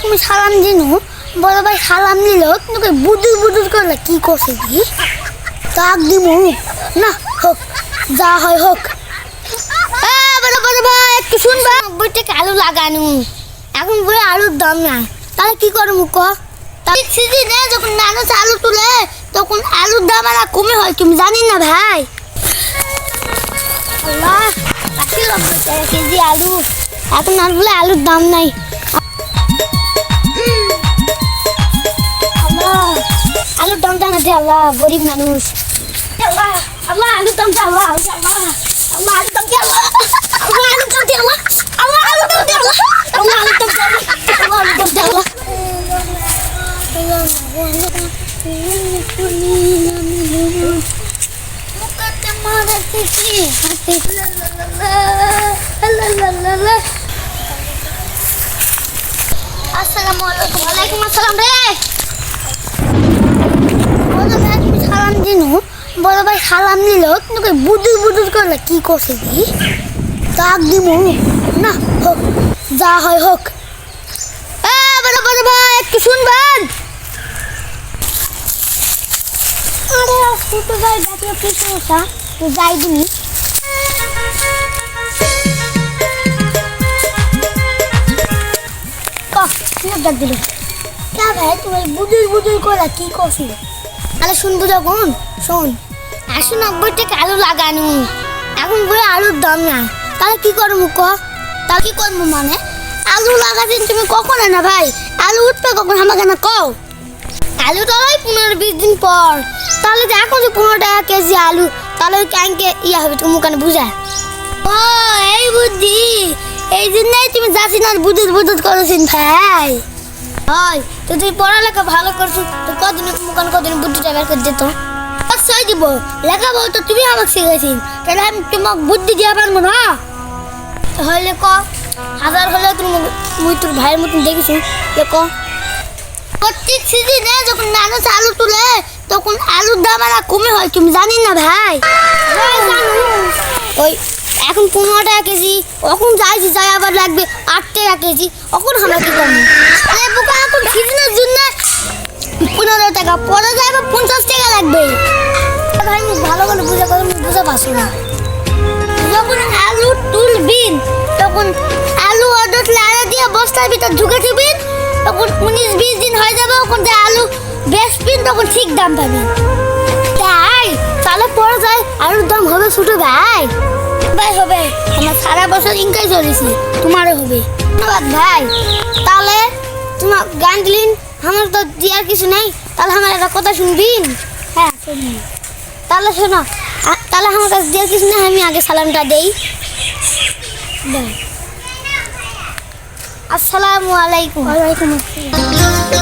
তুমি সালাম দিনু বড় ভাই সালাম নিল কিন্তু বুদুর বুদুর করলে কি করছে কি? কাক দিমু না হোক যা হয় হোক। বড় বড় ভাই একটু শুনবা। বইটা আলু লাগানু? এখন বই আলুর দাম নাই তাহলে কি করব ক? সিজনে যখন মানুষ আলু তুলে তখন আলুর দাম আর কমে হয় তুমি জানি না ভাই? আল্লাহ কেজি আলু। এখন আর বলে আলুর দাম নাই। দে আল্লাহ গরিব মানুষ আল্লাহ আল্লাহ আলুর দামটা আল্লাহ আল্লাহ আল্লাহ আলুর দামটা আল্লাহ আল্লাহ আলুর দামটা আল্লাহ আল্লাহ আলুর দামটা আল্লাহ আল্লাহ আলুর দামটা আল্লাহ আল্লাহ আলুর দামটা আল্লাহ মুকাদ্দমা রাখতেছি হাতে লা লা লা লা লা আসসালামু আলাইকুম ওয়ালাইকুম আসসালাম রে বড় ভাই তুমি সালাম দিনু ভাই সালাম কিন্তু কই বুদুর বুদুর করলে কি করছে কি কাক দিমু। না, হোক, যা হয় হোক। বড় ভাই, একটু শুনবেন? আরে ছোট ভাই কি সমস্যা তো যাই দিল। বুদুর বুদুর কি করছি আরে, শুনব যখন, শোন। একশো নব্বই টাকা আলু লাগানো। এখন বই আলুর দাম না। তাহলে কি করব ক? তাহলে কি করব মানে? আলু লাগাতেন তুমি কখন না ভাই? আলু উঠবে কখন আমাকে না কও। আলু তো ওই পনেরো বিশ দিন পর। তাহলে এখন যে পনেরো টাকা কেজি আলু, তাহলে ওই ক্যাঙ্কে ইয়া হবে তুমি কেন বুঝা। ও, এই বুদ্ধি। এই জন্যই তুমি যাচ্ছিনার বুদ্ধি বুদ্ধি করেছেন ভাই। হয় তো তুই পড়ালেখা ভালো করছ তো কদিন মুখান কদিন বুদ্ধিটা বের করে যেত অবশ্যই দিব। লেখা বলতো তুমি আমাকে শিখেছিস তাহলে আমি তোমাকে বুদ্ধি দিয়ে পারব না? হলে ক? হাজার হলে তুমি মুই তোর ভাইয়ের মতন দেখিস যে প্রত্যেক সিজনে যখন মানুষ আলু তুলে, তখন আলুর দাম আর কমে হয়, তুমি জানি না ভাই? ওই এখন পনেরো টাকা কেজি কখন যাইছি যাই আবার লাগবে আট টাকা কেজি কখন আমরা কি করব? এখন সিজনের জন্য পনেরো টাকা, পরে আবার পঞ্চাশ টাকা লাগবে। মুখ ভালো করে বুঝে কথা বুঝে পারছ না। যখন আলু তুলবিন তখন আলু অর্ডার লাড়া দিয়ে বস্তার ভিতর ঢুকে দিবিন তখন উনিশ বিশ দিন হয়ে যাবে তখন যে আলু বেচবিন তখন ঠিক দাম পাবেন তাই, তাহলে পরে যায় আলুর দাম হবে ছোটো ভাই। ভাই হবে, আমার সারা বছর ইনকাই চলেছি, তোমারও হবে। ধন্যবাদ ভাই। তাহলে তোমার গান দিলিন, আমার তো দেওয়ার কিছু নেই, তাহলে আমার একটা কথা শুনবিন হ্যাঁ শুনবি। তাহলে শোনো তাহলে আমার কাছে দেওয়ার কিছু না আমি আগে সালামটা দেই। আসসালামু আলাইকুম। ওয়ালাইকুম আসসালাম।